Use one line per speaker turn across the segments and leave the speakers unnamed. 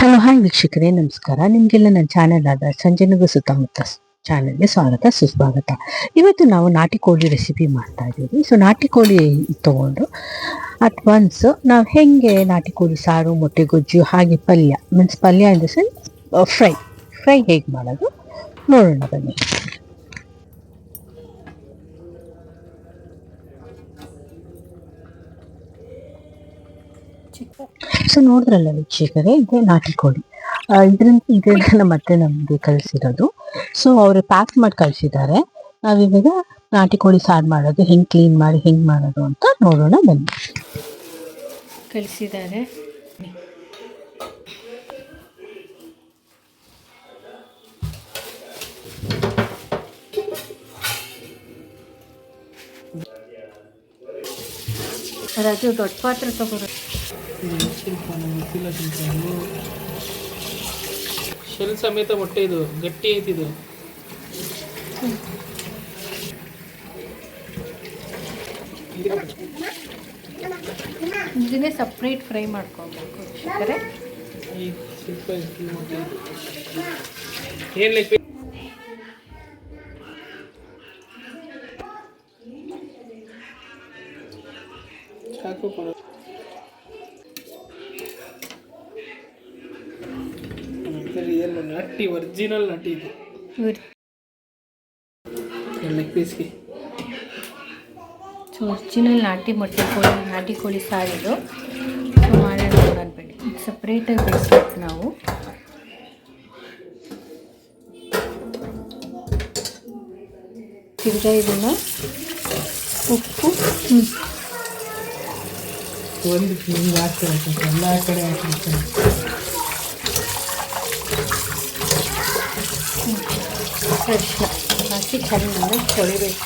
Hello hi ವೀಕ್ಷಕರೇ, ನಮಸ್ಕಾರ. ನಿಮಗೆಲ್ಲ ನನ್ನ ಚಾನೆಲ್ ಆದ ಸಂಜೆನಗು ಸುತ್ತಮುತ್ತ ಚಾನೆಲ್ಗೆ ಸ್ವಾಗತ, ಸುಸ್ವಾಗತ. ಇವತ್ತು ನಾವು ನಾಟಿ ಕೋಳಿ ರೆಸಿಪಿ ಮಾಡ್ತಾ ಇದ್ದೀವಿ. ಸೊ ನಾಟಿ ಕೋಳಿ ತಗೊಂಡು ಅಟ್ ಒನ್ಸ್ ನಾವು ಹೆಂಗೆ ನಾಟಿ ಕೋಳಿ ಸಾರು, ಮೊಟ್ಟೆ, ಗೊಜ್ಜು, ಹಾಗೆ ಪಲ್ಯ ಮೀನ್ಸ್ ಪಲ್ಯ ಅಂದ್ರೆ ಫ್ರೈ ಫ್ರೈ ಹೇಗೆ ಮಾಡೋದು? ನೋಡೋಣ ಬನ್ನಿ. ಸೊ ನೋಡಿದ್ರಲ್ಲ ವೀಕ್ಷಕರೇ, ಇದೆ ನಾಟಿ ಕೋಳಿ. ಇದ್ರಿಂದ ಇದೆಲ್ಲ ನಮ್ಮ ಅತ್ತೆ ನಮಗೆ ಕಳಿಸಿರೋದು. ಸೊ ಅವರು ಪ್ಯಾಕ್ ಮಾಡಿ ಕಳಿಸಿದ್ದಾರೆ. ನಾವಿವಾಗ ನಾಟಿ ಕೋಳಿ ಸಾರು ಮಾಡೋದು, ಹೆಂಗ್ ಕ್ಲೀನ್ ಮಾಡಿ, ಹೆಂಗ್ ಮಾಡೋದು ಅಂತ ನೋಡೋಣ ಬನ್ನಿ.
ಕಳಿಸಿದ್ದಾರೆ. ರಾಜು, ದೊಡ್ಡ ಪಾತ್ರೆ
ಶೆಲ್ ಸಮೇತ ಮೊಟ್ಟೆ ಇದು ಗಟ್ಟಿ ಐತಿದು
ಇದನ್ನೇ ಸಪ್ರೇಟ್ ಫ್ರೈ ಮಾಡ್ಕೊಬೇಕು
ಏನ್ ಲೆಕ್ಕ ಚಾಕು ಕೊಡು ರಿಯಲ್ ನಟ್ಟಿ ಒರಿಜಿನಲ್ ನಟಿ ಇದು. ಲೆಗ್ ಪೀಸ್ಗೆ
ಸೊ ಒರಿಜಿನಲ್ ನಾಟಿ ಮೊಟ್ಟೆ ಕೋಳಿ ನಾಟಿ ಕೋಳಿ ಸಾರಿದು ಸೊ ಮಾಡೋಣ ನೋಡೋಣ ಬೇಡಿ ಸಪ್ರೇಟಾಗಿ ಬೇಯಿಸ್ಬೇಕು ನಾವು. ತಿರ್ಗಾ ಇದನ್ನು ಉಪ್ಪು ಹ್ಞೂ
ಒಂದು ಹಿಂಗೆ ಹಾಕ್ತಾರೆ ಎಲ್ಲ ಕಡೆ ಹಾಕಿರ್ತಾರೆ
ಅರಿಶಿನ ಹಾಕಿ ಚೆನ್ನಾಗಿ ತೊಳಿಬೇಕು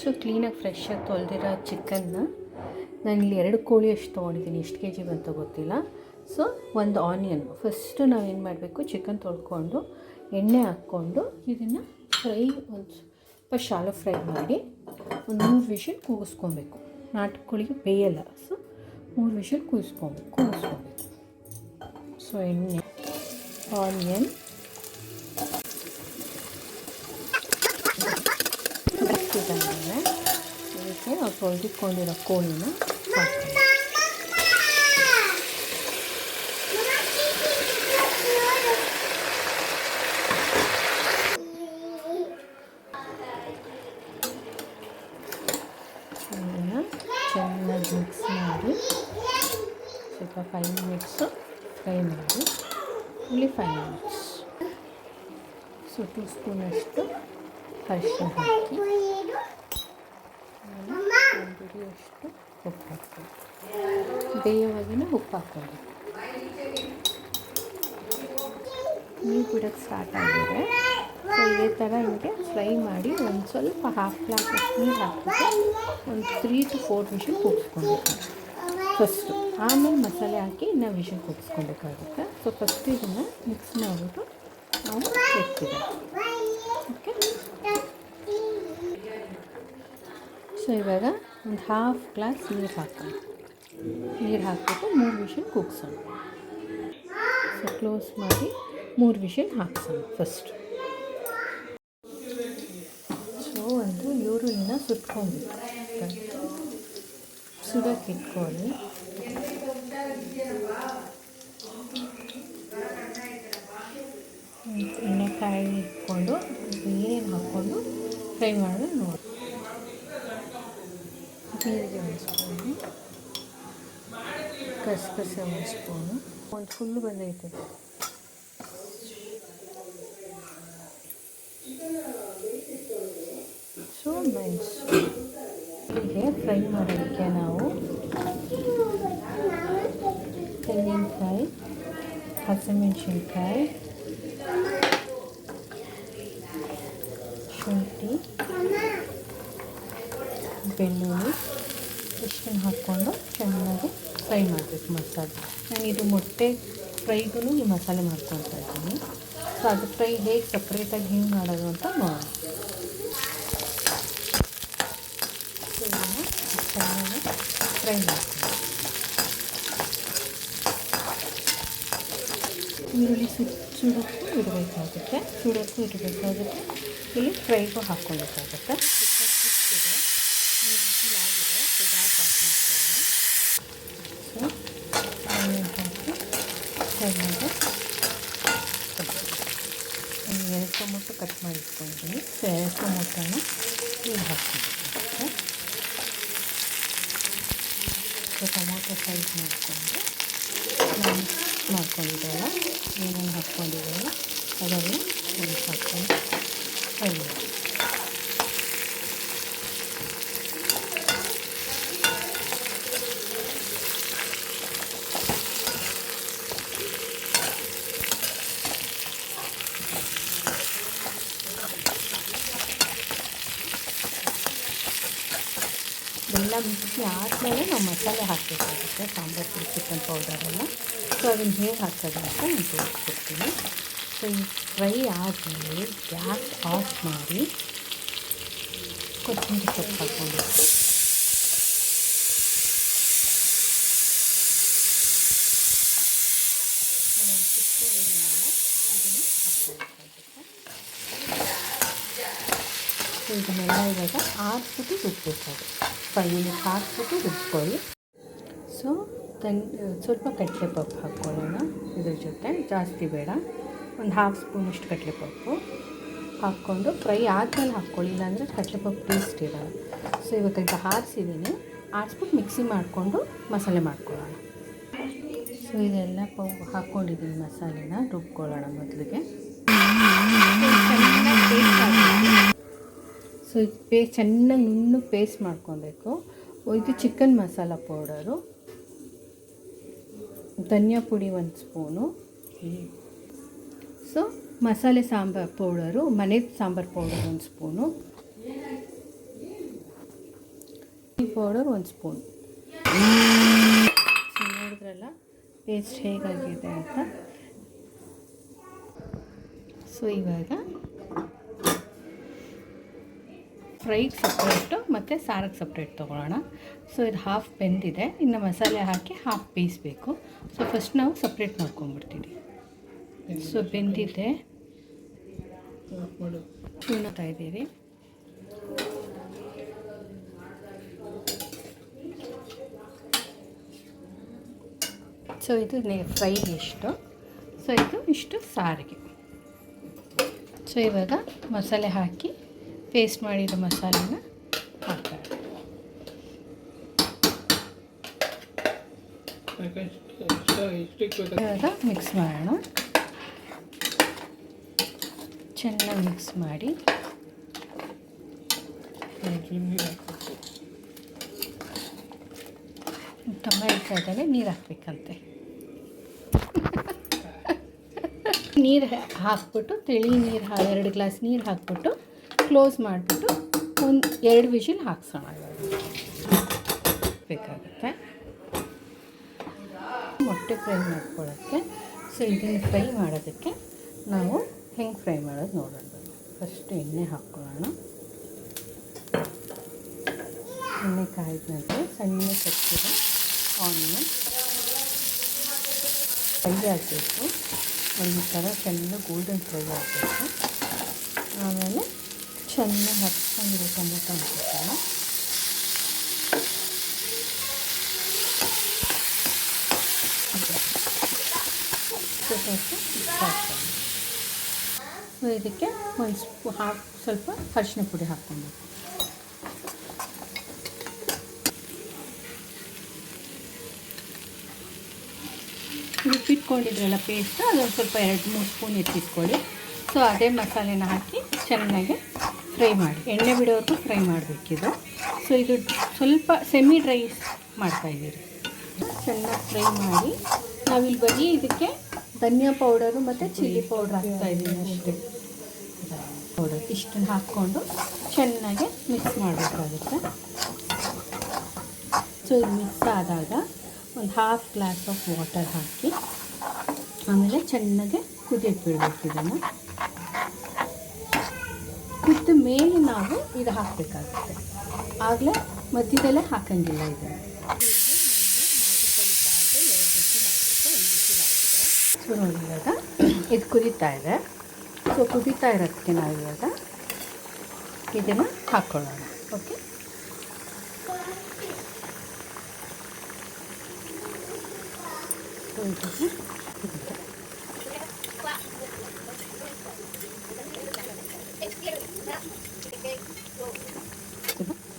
ಸೊ ಕ್ಲೀನಾಗಿ ಫ್ರೆಶಾಗಿ ತೊಳೆದಿರೋ ಚಿಕನ್ನ ನಾನು ಇಲ್ಲಿ ಎರಡು ಕೋಳಿ ಅಷ್ಟು ತೊಗೊಂಡಿದ್ದೀನಿ. ಎಷ್ಟು ಕೆ ಜಿ ಬಂತ ಗೊತ್ತಿಲ್ಲ. ಸೊ ಒಂದು ಆನಿಯನ್ ಫಸ್ಟು ನಾವೇನು ಮಾಡಬೇಕು? ಚಿಕನ್ ತೊಳ್ಕೊಂಡು, ಎಣ್ಣೆ ಹಾಕ್ಕೊಂಡು ಇದನ್ನು ಫ್ರೈ ಒಂದು ಸ್ವಲ್ಪ ಶಾಲೋ ಫ್ರೈ ಮಾಡಿ ಒಂದು ಮೂರು ವಿಷಲ್ ಕೂಗಿಸ್ಕೊಬೇಕು. ನಾಟುಕೋಳಿಗೆ ಬೇಯಲ್ಲ ಸೊ ಮೂರು ವಿಷಲ್ ಕೂಗಿಸ್ಕೊಬೇಕು ಕೂಗಿಸ್ಕೊಬೇಕು. ಸೊ ಎಣ್ಣೆ, ಆನಿಯನ್. ಇದಕ್ಕೆ ನಾವು ತೊಳೆದಿಟ್ಕೊಂಡಿರೋ ಕೋಳಿನ ಹಾಕ್ತೀವಿ ಇದನ್ನು ಚೆನ್ನಾಗಿ ಮಿಕ್ಸ್ ಮಾಡಿ ಸ್ವಲ್ಪ ಫೈವ್ ಮಿನಿಟ್ಸು ಫ್ರೈ ಮಾಡಿ. ಇಲ್ಲಿ ಫೈವ್ ಮಿನಿಟ್ಸ್ ಸೊ ಟೂ ಸ್ಪೂನಷ್ಟು ಅರಿಶಿನ ಹಾಕಿ. ಅಷ್ಟು ಉಪ್ಪು ಹಾಕ್ಬೇಕು. ಬೇಯವಾಗಿನ ಉಪ್ಪು ಹಾಕ್ಕೊಬೇಕು ನೀರು ಬಿಡೋಕ್ಕೆ ಸ್ಟಾರ್ಟ್ ಆಗಿದೆ. ಸೊ ಇದೇ ಥರ ನಿಮಗೆ ಫ್ರೈ ಮಾಡಿ ಒಂದು ಸ್ವಲ್ಪ ಹಾಫ್ ಗ್ಲಾಸ್ ನೀರು ಹಾಕಿಬಿಟ್ಟು ಒಂದು ತ್ರೀ ಟು ಫೋರ್ ನಿಮಿಷ ಕೂಗಿಸ್ಕೊಬೇಕು ಫಸ್ಟು ಆಮೇಲೆ ಮಸಾಲೆ ಹಾಕಿ ನಾವು ವಿಷಲ್ ಕೂಗಿಸ್ಕೊಬೇಕಾಗುತ್ತೆ ಸೊ ಫಸ್ಟ್ ಇದನ್ನು ಮಿಕ್ಸ್ ಮಾಡಿಬಿಟ್ಟು ನಾವು ಇಡ್ತೀವಿ ಓಕೆ ಸೊ ಇವಾಗ ಒಂದು ಹಾಫ್ ಗ್ಲಾಸ್ ನೀರು ಹಾಕೋಣ. ನೀರು ಹಾಕಿಬಿಟ್ಟು ಮೂರು ವಿಷಲ್ ಕೂಗ್ಸೋಣ ಸೊ ಕ್ಲೋಸ್ ಮಾಡಿ ಮೂರು ವಿಷಲ್ ಹಾಕ್ಸೋಣ ಫಸ್ಟ್ ಸೊ ಒಂದು ಸುಟ್ಕೊಬೇಕು ಸುಡೋಕೆ ಇಟ್ಕೊಳ್ಳಿ. ಕಾಯಿ ಇಟ್ಕೊಂಡು ಏನೇನು ಹಾಕ್ಕೊಂಡು ಫ್ರೈ ಮಾಡೋದು ನೋಡಿ. ಜೀರಿಗೆ ಒಂದು ಸ್ಪೂನು. ಕಸಕಸೆ ಒಂದು ಸ್ಪೂನು. ಒಂದು ಫುಲ್ಲು ಬಂದೈತೆ. ಸೊ ಮೆಣಸು ಹೀಗೆ ಫ್ರೈ ಮಾಡೋದಕ್ಕೆ ನಾವು ತೆಂಗಿನಕಾಯಿ, ಹಸಿಮೆಣಸಿನ್ಕಾಯಿ ಶುಂಠಿ ಬೆಳ್ಳುಳ್ಳಿ ಇಷ್ಟನ್ನು ಹಾಕ್ಕೊಂಡು ಚೆನ್ನಾಗಿ ಫ್ರೈ ಮಾಡಬೇಕು ಮಸಾಲೆ. ನಾನು ಇದು ಮೊಟ್ಟೆ ಫ್ರೈಗೂ ಈ ಮಸಾಲೆ ಮಾಡ್ಕೊತಾ ಇದ್ದೀನಿ. ಸೊ ಅದು ಫ್ರೈ ಹೇಗೆ ಸಪ್ರೇಟಾಗಿ ಹಿಂಗೆ ಮಾಡೋದು ಅಂತ ನೋಡಿ ಚೆನ್ನಾಗಿ ಫ್ರೈ ಮಾಡ್ತೀನಿ ಈರುಳ್ಳಿ ಸುಟ್ಟು, ಸುಡೋಕ್ಕೂ ಇಡಬೇಕಾಗುತ್ತೆ. ಸುಡೋಕ್ಕೂ ಇಡಬೇಕಾಗುತ್ತೆ. ಇಲ್ಲಿ ಫ್ರೈಗೂ ಹಾಕ್ಕೊಳ್ಬೇಕಾಗುತ್ತೆ. ಸುಟ್ಟಿದೆ ಮೂರು ವಿಸಿಲ್ ಆಗಿದೆ ಸೊ ಗ್ಯಾಸ್ ಆಫ್ ಮಾಡ್ತೀನಿ ಸೊ ಹಾಕಿ ಒಂದು ಎರಡು ಟೊಮೊಟೊ ಕಟ್ ಮಾಡಿ ಇಟ್ಕೊಂಡಿದ್ದೀನಿ ಸೊ ಎರಡು ಟೊಮೊಟೊನ ಇಲ್ಲಿ ಹಾಕ್ಕೊಂಡಿದ್ದೀನಿ ಸೊ ಟೊಮೊಟೊ ಸೈಜ್ ಮಾಡಿಕೊಂಡು ನಾನು ಮಾಡ್ಕೊಂಡಿದ್ದೆಲ್ಲ ಏನೇನು ಹಾಕ್ಕೊಂಡಿದ್ದೆಲ್ಲ ಅದನ್ನು ಹಾಕ್ಕೊಂಡು. ಫ್ರೈ ಮಾಡಿ ಎಲ್ಲ ಮಿಕ್ಸಿ ಆದಮೇಲೆ ನಾವು ಮಸಾಲೆ ಹಾಕಬೇಕಾಗುತ್ತೆ ಸಾಂಬಾರು ಪುಡಿ ಚಿಕನ್ ಪೌಡರೆಲ್ಲ ಸೊ ಅದನ್ನು ಹೇಗೆ ಹಾಕೋದು ಅಂತ ನಾನು ತೋರಿಸ್ಕೊಡ್ತೀನಿ ಫ್ರೈ ಆದಮೇಲೆ ಗ್ಯಾಸ್ ಆಫ್ ಮಾಡಿ ಕೊತ್ತಂಬರಿ ಸೊಪ್ಪು ಹಾಕ್ಕೊಳ್ಬೇಕಾಗುತ್ತೆ ಸೊ ಇದನ್ನೆಲ್ಲ ಇವಾಗ ಆರಿಸ್ಬಿಟ್ಟು ರುಬ್ಬಿಸೋದು ಫೈವ್ ಮಿನಿಟ್ಸ್ ಹಾಕ್ಬಿಟ್ಟು ರುಬ್ಕೊಳ್ಳಿ. ಸೊ ತನ್ ಸ್ವಲ್ಪ ಕಡಲೆಪಪ್ಪು ಹಾಕ್ಕೊಳ್ಳೋಣ. ಇದ್ರ ಜೊತೆ ಜಾಸ್ತಿ ಬೇಡ. ಒಂದು ಹಾಫ್ ಸ್ಪೂನಷ್ಟು ಕಡಲೆಪಪ್ಪು ಹಾಕ್ಕೊಂಡು ಫ್ರೈ ಆದಮೇಲೆ ಹಾಕ್ಕೊಳ್ಳಿ, ಇಲ್ಲಾಂದರೆ ಕಡಲೆಪಪ್ಪು ಟೇಸ್ಟ್ ಇರೋಲ್ಲ. ಸೊ ಇವಾಗ ಈಗ ಆರಿಸಿದ್ದೀನಿ ಆರಿಸ್ಬಿಟ್ಟು ಮಿಕ್ಸಿ ಮಾಡಿಕೊಂಡು ಮಸಾಲೆ ಮಾಡ್ಕೊಳ್ಳೋಣ. ಸೊ ಇದೆಲ್ಲ ಪೌ ಹಾಕ್ಕೊಂಡಿದ್ದೀನಿ ಮಸಾಲೆನ, ರುಬ್ಕೊಳ್ಳೋಣ ಮೊದಲಿಗೆ. ಸೊ ಇದು ಪೇ, ಚೆನ್ನಾಗಿ ನುಣ್ಣಗೆ ಪೇಸ್ಟ್ ಮಾಡ್ಕೊಬೇಕು. ಇದು ಚಿಕನ್ ಮಸಾಲ ಪೌಡರು ಧನಿಯಾ ಪುಡಿ ಒಂದು ಸ್ಪೂನು ಸೊ ಮಸಾಲೆ ಸಾಂಬಾರು ಪೌಡರು ಮನೆ ಸಾಂಬಾರು ಪೌಡರ್ ಒಂದು ಸ್ಪೂನು ಟೀ ಪೌಡರ್ ಒಂದು ಸ್ಪೂನ್ ನೋಡಿದ್ರಲ್ಲ ಪೇಸ್ಟ್ ಹೇಗಾಗಿದೆ ಅಂತ. ಸೊ ಇವಾಗ ಫ್ರೈಗೆ ಸಪ್ರೇಟು ಮತ್ತು ಸಾರಿಗೆ ಸಪ್ರೇಟ್ ತೊಗೊಳ್ಳೋಣ. ಸೊ ಇದು ಹಾಫ್ ಬೆಂದಿದೆ. ಇನ್ನು ಮಸಾಲೆ ಹಾಕಿ ಹಾಫ್ ಬೇಯಿಸ್ಬೇಕು. ಸೊ ಫಸ್ಟ್ ನಾವು ಸಪ್ರೇಟ್ ಮಾಡ್ಕೊಂಡ್ಬಿಡ್ತೀವಿ. ಸೊ ಬೆಂದಿದೆ. ಉಣ್ತಾ ಇದ್ದೀವಿ. ಸೊ ಇದು ಫ್ರೈಗೆ ಇಷ್ಟು. ಸೊ ಇದು ಇಷ್ಟು ಸಾರಿಗೆ. ಸೊ ಇವಾಗ ಮಸಾಲೆ ಹಾಕಿ ಪೇಸ್ಟ್ ಮಾಡಿದ ಮಸಾಲೆನ
ಹಾಕ್ತಾರೆ
ಇವಾಗ ಮಿಕ್ಸ್ ಮಾಡೋಣ. ಚೆನ್ನಾಗಿ ಮಿಕ್ಸ್ ಮಾಡಿ ಇದ್ದಾನೆ ನೀರು ಹಾಕ್ಬೇಕಂತೆ. ನೀರು ಹಾಕ್ಬಿಟ್ಟು ತಿಳಿ ನೀರು ಹಾ ಎರಡು ಗ್ಲಾಸ್ ನೀರು ಹಾಕ್ಬಿಟ್ಟು ಕ್ಲೋಸ್ ಮಾಡಿಬಿಟ್ಟು ಒಂದು ಎರಡು ವಿಷಿಲ್ ಹಾಕ್ಸೋಣ ಬೇಕಾಗುತ್ತೆ. ಮೊಟ್ಟೆ ಫ್ರೈ ಮಾಡ್ಕೊಳ್ಳೋಕ್ಕೆ ಸೊ ಇದನ್ನು ಫ್ರೈ ಮಾಡೋದಕ್ಕೆ ನಾವು ಹೆಂಗೆ ಫ್ರೈ ಮಾಡೋದು ನೋಡೋಣ. ಫಸ್ಟ್ ಎಣ್ಣೆ ಹಾಕ್ಕೊಳ್ಳೋಣ ಎಣ್ಣೆ ಕಾಯ್ದ ನಂತರ ಸಣ್ಣ ಕಚ್ಚಿದ ಆನಿಯನ್. ಫ್ರೈ ಆಗಬೇಕು. ಒಂದು ಥರ ಚೆನ್ನಾಗಿ ಗೋಲ್ಡನ್ ಫ್ರೈ ಆಗಬೇಕು. ಆಮೇಲೆ ಚೆನ್ನಾಗಿ ಹಚ್ಕೊಂಡಿರೋ ಟೊಮೊಟೊ ಹಾಕೋಣ ಹಾಕ್ಕೊಂಡು ಸೊ ಇದಕ್ಕೆ ಒಂದು ಸ್ಪೂ ಹಾಕಿ ಸ್ವಲ್ಪ ಅರಿಶಿನ ಪುಡಿ ಹಾಕ್ಕೊಬೇಕು. ಉಪ್ಪಿಟ್ಕೊಂಡಿದ್ರಲ್ಲ ಪೇಸ್ಟ್ ಅದೊಂದು ಸ್ವಲ್ಪ ಎರಡು ಮೂರು ಸ್ಪೂನ್ ಎತ್ತಿಟ್ಕೊಳ್ಳಿ ಸೊ ಅದೇ ಮಸಾಲೆನ ಹಾಕಿ ಚೆನ್ನಾಗಿ ಫ್ರೈ ಮಾಡಿ. ಎಣ್ಣೆ ಬಿಡೋವರೆಗೂ ಫ್ರೈ ಮಾಡಬೇಕಿದು. ಸೊ ಇದು ಸ್ವಲ್ಪ ಸೆಮಿ ಡ್ರೈ ಮಾಡ್ತಾಯಿದ್ದೀರಿ ಚೆನ್ನಾಗಿ ಫ್ರೈ ಮಾಡಿ. ನಾವಿಲ್ಲಿ ಬರೀ ಇದಕ್ಕೆ ಧನಿಯಾ ಪೌಡರು ಮತ್ತು ಚಿಲ್ಲಿ ಪೌಡ್ರ್ ಹಾಕ್ತಾಯಿದ್ದೀನಿ ಅಷ್ಟೇ. ಪೌಡರ್ ಇಷ್ಟನ್ನು ಹಾಕ್ಕೊಂಡು ಚೆನ್ನಾಗಿ ಮಿಕ್ಸ್ ಮಾಡಬೇಕಾಗುತ್ತೆ. ಸೊ ಇದು ಮಿಕ್ಸ್ ಆದಾಗ ಒಂದು ಹಾಫ್ ಗ್ಲಾಸ್ ಆಫ್ ವಾಟರ್ ಹಾಕಿ ಆಮೇಲೆ ಚೆನ್ನಾಗಿ ಕುದಿಯಕ್ಕೆ ಬಿಡಬೇಕು ಇದನ್ನು. ಕುದ್ದ ಮೇಲೆ ನಾವು ಇದು ಹಾಕಬೇಕಾಗುತ್ತೆ. ಆಗಲೇ ಮಧ್ಯದಲ್ಲೇ ಹಾಕಂಗಿಲ್ಲ ಇದನ್ನು. ನೋಡಿ ಇವಾಗ ಇದು ಕುದೀತಾ ಇದೆ. ಸೊ ಕುದೀತಾ ಇರೋದಕ್ಕೆ ನಾವು ಇವಾಗ ಇದನ್ನು ಹಾಕ್ಕೊಳ್ಳೋಣ ಓಕೆ Thank ಇದನ್ನು ಕುದೀತಾ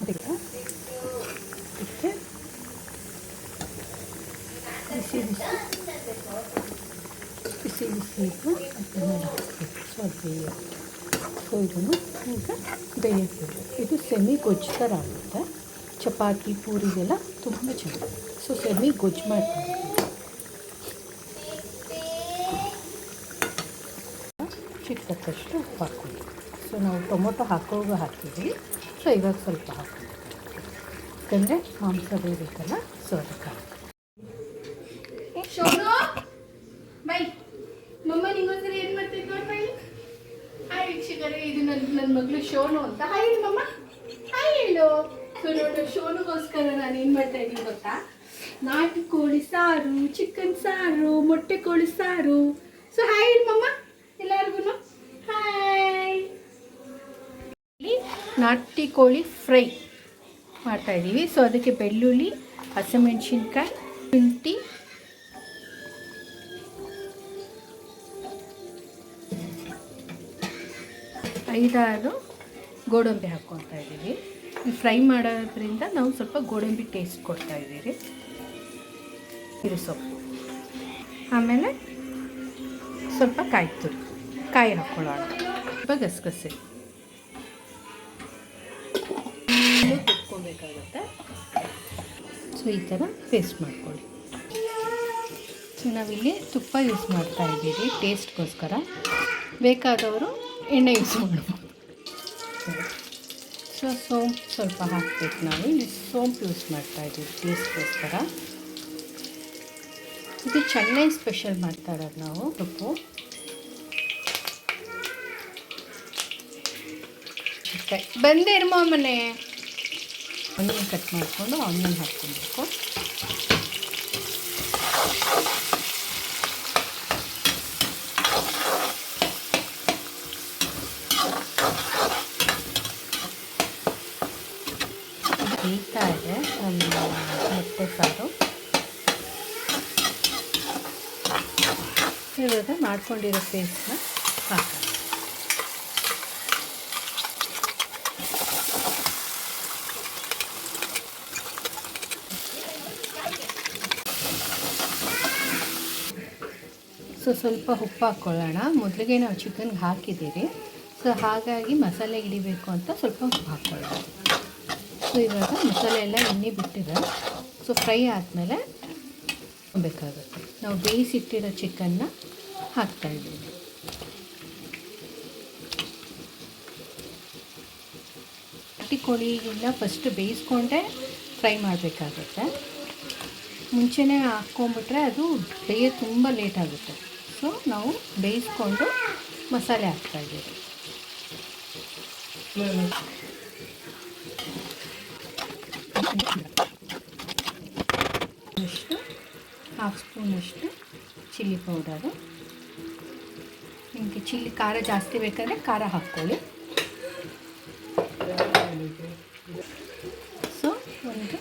ಇದಕ್ಕೆ ಬಿಸಿ ಬಿಸಿ ಇದ್ದು ಅದನ್ನು ಹಾಕಬೇಕು. ಸ್ವಲ್ಪ ಬೇಯಕ್ಕೆ ಇದು ಸೆಮಿ ಗೊಜ್ಜು ಥರ ಆಗುತ್ತೆ. ಚಪಾತಿ ಪೂರಿಗೆಲ್ಲ ತುಂಬ ಚೆನ್ನಾಗಿ ಸೊ ಸೆಮಿ ಗೊಜ್ಜು ಮಾಡ್ತಾರೆ ಚಿಕ್ಕ ತಕ್ಕಷ್ಟು ಉಪ್ಪು ಹಾಕ್ಕೊಂಡು ಸೊ ನಾವು ಟೊಮೊಟೊ ಹಾಕೋವಾಗ ಹಾಕಿದ್ವಿ ಸೊ ಇವಾಗ ಸ್ವಲ್ಪ ಹಾಕ್ಕೊಂಡು ಯಾಕಂದರೆ ಮಾಂಸ ಬೇಯಬೇಕಲ್ಲ ಸೊ ಅದಕ್ಕೆ
ಶೋನು ಬೈ ಮಮ್ಮ ನಿಂಗೋಸ್ಕರ ಏನ್ ಮಾಡ್ತಿದ್ ನೋಡಿ ಹಾಯ್ ವೀಕ್ಷಕರೇ ಇದು ನನ್ನ ಮಗಳು ಶೋನು ಅಂತ. ಹಾಯ್ ಮಮ್ಮ ಹಾಯ್ ಹೇಳು. ಸೊ ನೋಡು, ಶೋನುಗೋಸ್ಕರ ನಾನು ಏನು ಮಾಡ್ತಾ ಇದ್ದೀನಿ ಗೊತ್ತಾ? ನಾಟಿ ಕೋಳಿ ಸಾರು ಚಿಕನ್ ಸಾರು ಮೊಟ್ಟೆ ಕೋಳಿ ಸಾರು. ಸೊ ಹಾಯ್ ಮಮ್ಮ ಎಲ್ಲರಿಗೂ ಹಾಯ್
ನಾಟಿ ಕೋಳಿ ಫ್ರೈ ಮಾಡ್ತಾ ಇದ್ದೀವಿ. ಸೊ ಅದಕ್ಕೆ ಬೆಳ್ಳುಳ್ಳಿ, ಹಸಿಮೆಣಸಿನ್ಕಾಯಿ, ಶುಂಠಿ ಐದಾರು ಗೋಡಂಬಿ ಹಾಕ್ಕೊತಾ ಇದ್ದೀವಿ. ಈ ಫ್ರೈ ಮಾಡೋದ್ರಿಂದ ನಾವು ಸ್ವಲ್ಪ ಗೋಡಂಬಿ ಟೇಸ್ಟ್ ಕೊಡ್ತಾ ಇದ್ದೀವಿ ಇದು ಸೊಪ್ಪು. ಆಮೇಲೆ ಸ್ವಲ್ಪ ಕಾಯಿ ತುರಿ. ಕಾಯಿ ಹಾಕ್ಕೊಳ್ಳೋಣ. ಸ್ವಲ್ಪ ಗಸಗಸೆ. ಸೊ, ಈ ಥರ ಪೇಸ್ಟ್ ಮಾಡ್ಕೊಳ್ಳಿ. ಸೊ, ನಾವಿಲ್ಲಿ ತುಪ್ಪ ಯೂಸ್ ಮಾಡ್ತಾ ಇದ್ದೀವಿ. ಟೇಸ್ಟ್ಗೋಸ್ಕರ. ಬೇಕಾದವರು ಎಣ್ಣೆ ಯೂಸ್ ಮಾಡ್ಬೋದು ಸೊ ಸೋಂಪು ಸ್ವಲ್ಪ ಹಾಕ್ಬೇಕು ನಾವು. ಇಲ್ಲಿ ಸೋಂಪು ಯೂಸ್ ಮಾಡ್ತಾ ಇದ್ದೀವಿ ಟೇಸ್ಟ್ಗೋಸ್ಕರ ಇದು ಚೆನ್ನೈ ಸ್ಪೆಷಲ್ ಮಾಡ್ತಾ ಇರೋದು ನಾವು, ಉಪ್ಪು. ಓಕೆ ಬಂದೇ ಇರ್ಮೋ ಮನೆ. ಆನಿಯನ್ ಕಟ್ ಮಾಡಿಕೊಂಡು ಆನಿಯನ್ ಹಾಕ್ಕೊಬೇಕು ಬೇಯ್ತಾ ಇದೆ ನಮ್ಮ ಮೊಟ್ಟೆ ಸಾರು ಇವಾಗ ಮಾಡ್ಕೊಂಡಿರೋ ಪೇಸ್ಟ್ನ ಹಾಕೋಣ ಸೊ ಸ್ವಲ್ಪ ಉಪ್ಪು ಹಾಕ್ಕೊಳ್ಳೋಣ ಮೊದಲಿಗೆ ನಾವು ಚಿಕನ್ಗೆ ಹಾಕಿದ್ದೀರಿ. ಸೊ ಹಾಗಾಗಿ ಮಸಾಲೆ ಹಿಡಿಬೇಕು ಅಂತ ಸ್ವಲ್ಪ ಉಪ್ಪು ಹಾಕ್ಕೊಳ್ಳೋಣ ಸೊ ಇವಾಗ ಮಸಾಲೆ ಎಲ್ಲ ಎಣ್ಣೆ ಬಿಟ್ಟಿದೆ. ಸೊ ಫ್ರೈ ಆದಮೇಲೆ ಬೇಕಾಗುತ್ತೆ. ನಾವು ಬೇಯಿಸಿಟ್ಟಿರೋ ಚಿಕನ್ನ ಹಾಕ್ತಾಯಿದ್ದೀವಿ ನಾಟಿ ಕೋಳಿಗೆಲ್ಲ ಫಸ್ಟ್ ಬೇಯಿಸ್ಕೊಂಡೆ ಫ್ರೈ ಮಾಡಬೇಕಾಗುತ್ತೆ. ಮುಂಚೆನೇ ಹಾಕ್ಕೊಂಬಿಟ್ರೆ ಅದು ಬೇಯ ತುಂಬ ಲೇಟ್ ಆಗುತ್ತೆ. ಸೊ ನಾವು ಬೇಯಿಸ್ಕೊಂಡು ಮಸಾಲೆ ಹಾಕ್ತಾಯಿದ್ದೀವಿ ಅಷ್ಟು ಹಾಫ್ ಸ್ಪೂನಷ್ಟು ಚಿಲ್ಲಿ ಪೌಡರು ನಿಮಗೆ ಚಿಲ್ಲಿ ಖಾರ ಜಾಸ್ತಿ ಬೇಕಂದರೆ ಖಾರ ಹಾಕ್ಕೊಳ್ಳಿ. ಸೊ ಒಂದು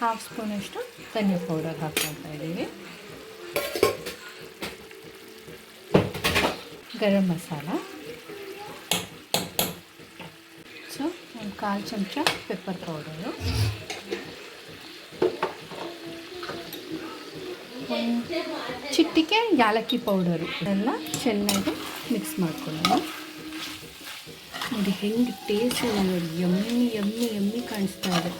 ಹಾಫ್ ಸ್ಪೂನಷ್ಟು ಧನಿಯಾ ಪೌಡರ್ ಹಾಕ್ಕೊಳ್ತಾ ಇದ್ದೀವಿ. ಗರಂ ಮಸಾಲ. ಸೊ ಒಂದು ಕಾಲು ಚಮಚ ಪೆಪ್ಪರ್ ಪೌಡರು ಒಂದು ಚಿಟ್ಟಿಗೆ ಯಾಲಕ್ಕಿ ಪೌಡರು ಇದೆಲ್ಲ ಚೆನ್ನಾಗಿ ಮಿಕ್ಸ್ ಮಾಡ್ಕೊಳ್ಳೋಣ. ನೋಡಿ ಹೆಂಗೆ ಟೇಸ್ಟ್ ನೋಡಿ ಎಮ್ಮಿ ಎಮ್ಮಿ ಎಮ್ಮಿ ಕಾಣಿಸ್ತಾ ಇದೆ.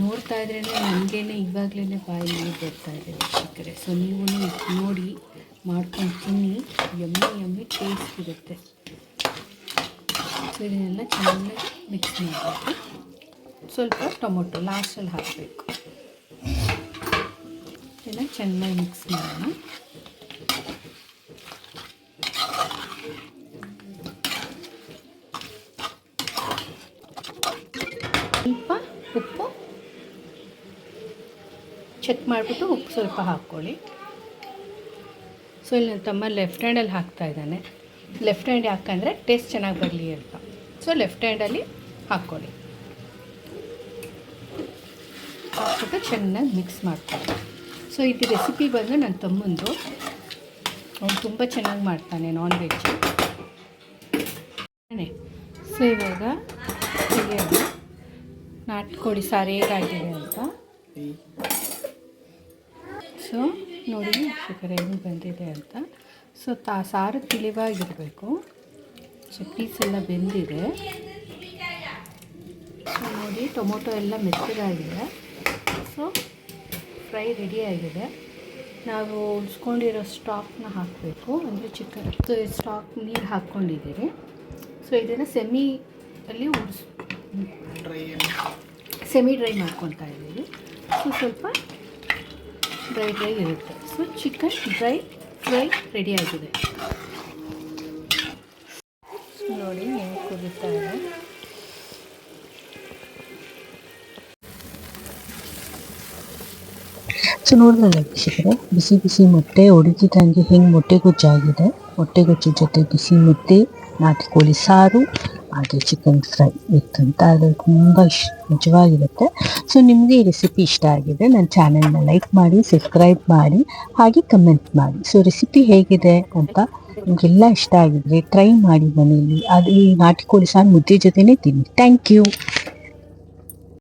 ನೋಡ್ತಾ ಇದ್ರೇ ನನಗೇನೆ ಇವಾಗಲೇ ಬಾಯಿ ಬರ್ತಾ ಇದೆ ವೀಕ್ಷಕರೇ. ಸೊ ನೀವು ನೋಡಿ ಮಾಡ್ಕೊಂಡು ತಿನ್ನಿ. ಎಮ್ಮಿ ಎಮ್ಮಿ ಟೇಸ್ಟ್ ಇರುತ್ತೆ. ಸೊ ಇದನ್ನೆಲ್ಲ ಚೆನ್ನಾಗಿ ಮಿಕ್ಸ್ ಮಾಡಬೇಕು ಸ್ವಲ್ಪ ಟೊಮೊಟೊ ಲಾಸ್ಟಲ್ಲಿ ಹಾಕಬೇಕು. ಇದನ್ನು ಚೆನ್ನಾಗಿ ಮಿಕ್ಸ್ ಮಾಡೋಣ. ಸ್ವಲ್ಪ ಉಪ್ಪು. ಚೆಕ್ ಮಾಡಿಬಿಟ್ಟು ಉಪ್ಪು ಸ್ವಲ್ಪ ಹಾಕ್ಕೊಳ್ಳಿ. ಸೊ ಇಲ್ಲಿ ನನ್ನ ತಮ್ಮ ಲೆಫ್ಟ್ ಹ್ಯಾಂಡಲ್ಲಿ ಹಾಕ್ತಾ ಇದ್ದಾನೆ. ಲೆಫ್ಟ್ ಹ್ಯಾಂಡ್ ಹಾಕಂದರೆ ಟೇಸ್ಟ್ ಚೆನ್ನಾಗಿ ಬರಲಿ ಅಂತ. ಸೊ ಲೆಫ್ಟ್ ಹ್ಯಾಂಡಲ್ಲಿ ಹಾಕ್ಕೊಳ್ಳಿ. ಹಾಕ್ಬಿಟ್ಟು ಚೆನ್ನಾಗಿ ಮಿಕ್ಸ್ ಮಾಡ್ಕೊಳ್ಳಿ. ಸೊ ಇದು ರೆಸಿಪಿ ಬಂದು ನನ್ನ ತಮ್ಮಂದು. ಅವ್ನು ತುಂಬ ಚೆನ್ನಾಗಿ ಮಾಡ್ತಾನೆ ನಾನ್ ವೆಜ್ ಸೊ ಇವಾಗ ನಾಟ್ಕೊಡಿ ಸಾರು ಹೇಗಾಗಿದೆ ಅಂತ. ಸೊ ನೋಡಿ ಶುಕರ್ ಹೆಂಗೆ ಬಂದಿದೆ ಅಂತ. ಸೊ ತಾ, ಸಾರು ತಿಳಿವಾಗಿರಬೇಕು. ಸೊ ಪೀಸ್ ಎಲ್ಲ ಬೆಂದಿದೆ. ಸೊ ನೋಡಿ, ಟೊಮೊಟೊ ಎಲ್ಲ ಮೆತ್ತಗಾಗಿದೆ. ಸೊ ಫ್ರೈ ರೆಡಿ ಆಗಿದೆ. ನಾವು ಉಳಿಸ್ಕೊಂಡಿರೋ ಸ್ಟಾಕ್ನ ಹಾಕಬೇಕು. ಅಂದರೆ ಚಿಕನ್ ಸೊ ಸ್ಟಾಕ್ ನೀರು ಹಾಕ್ಕೊಂಡಿದ್ದೀರಿ ಸೊ ಇದನ್ನು ಸೆಮಿ ಅಲ್ಲಿ ಉಳಿಸ್
ಡ್ರೈ
ಸೆಮಿ ಡ್ರೈ ಮಾಡ್ಕೊತಾ ಇದ್ದೀವಿ. ಸೊ ಸ್ವಲ್ಪ ಡ್ರೈ ಡ್ರೈ ಇರುತ್ತೆ. So chicken dry fry ready ಆಗಿದೆ. ನೋಡಿ ಹೆಂಗೆ ಕುದಿತಾ ಇದೆ.
ಸೊ ನೋಡಿದ್ರಲ್ಲ ವೀಕ್ಷಕರೇ? ಬಿಸಿ ಬಿಸಿ ಮೊಟ್ಟೆ ಒಡಿತಿದ್ದಂಗೆ ಹೆಂಗೆ ಮೊಟ್ಟೆ ಗೊಜ್ಜಾಗಿದೆ? ಮೊಟ್ಟೆ ಗೊಜ್ಜು ಜೊತೆ ಬಿಸಿ ಮುದ್ದೆ, ನಾಟಿ ಕೋಳಿ ಸಾರು, ಹಾಗೆ ಚಿಕನ್ ಫ್ರೈ ಇತ್ತಂತ ಅದು ತುಂಬ ಇಷ್ಟ ನಿಜವಾಗಿರುತ್ತೆ. ಸೊ ನಿಮಗೆ ಈ ರೆಸಿಪಿ ಇಷ್ಟ ಆಗಿದೆ ನನ್ನ ಚಾನೆಲ್ನ ಲೈಕ್ ಮಾಡಿ ಸಬ್ಸ್ಕ್ರೈಬ್ ಮಾಡಿ, ಹಾಗೆ ಕಮೆಂಟ್ ಮಾಡಿ. ಸೊ ರೆಸಿಪಿ ಹೇಗಿದೆ ಅಂತ ನಿಮಗೆಲ್ಲ ಇಷ್ಟ ಆಗಿದ್ರೆ ಟ್ರೈ ಮಾಡಿ ಮನೆಯಲ್ಲಿ. ಅದು ಈ ನಾಟಿ ಕೋಳಿ ಸಾರು ಮುದ್ದೆ ಜೊತೆನೇ ತಿನ್ನಿ. Thank you